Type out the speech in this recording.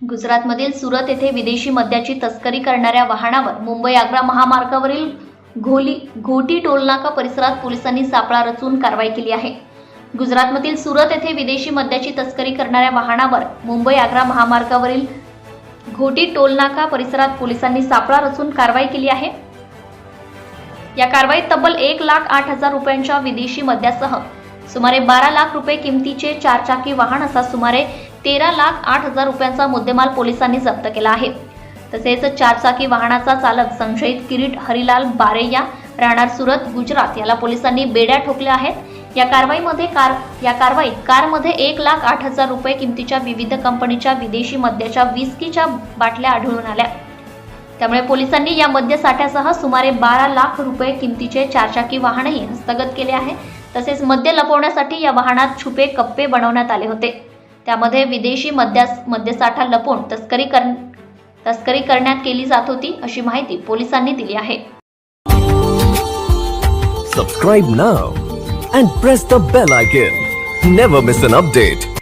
गुजरातमधील सुरत येथे विदेशी मद्याची तस्करी करणाऱ्या वाहनावर मुंबई आग्रा महामार्गावरील घोली घोटी टोलनाका परिसरात पोलिसांनी सापळा रचून कारवाई केली आहे. गुजरातमधील सुरत येथे विदेशी मद्याची तस्करी करणाऱ्या वाहनावर मुंबई आग्रा महामार्गावरील घोटी टोलनाका परिसरात पोलिसांनी सापळा रचून कारवाई केली आहे. या कारवाईत तब्बल एक लाख आठ हजार रुपयांच्या विदेशी मद्यासह सुमारे बारा लाख रुपये किमतीचे चारचाकी वाहन असा सुमारे तेरा लाख आठ हजार रुपयांचा मुद्देमाल पोलिसांनी जप्त केला आहे. तसेच चारचाकी वाहनाचा चालक संशयित किरीट हरिलाल बारेया राहणार सुरत गुजरात याला पोलिसांनी बेड्या ठोकल्या आहेत. या कारवाईमध्ये कार या कारवाईत कारमध्ये एक लाख आठ हजार रुपये किमतीच्या विविध कंपनीच्या विदेशी मद्याच्या विस्कीच्या बाटल्या आढळून आल्या. त्यामुळे पोलिसांनी या मद्यसाठ्यासह सुमारे बारा लाख रुपये किमतीचे चारचाकी वाहनही हस्तगत केले आहे. तसेच मद्य लपवण्यासाठी या वाहनात छुपे कप्पे बनवण्यात आले होते. त्यामध्ये विदेशी मद्यास मद्यसाठा लपवून तस्करी कर तस्करी करण्यात केली जात होती अशी माहिती पोलिसांनी दिली आहे. Subscribe now and press the bell icon never miss an update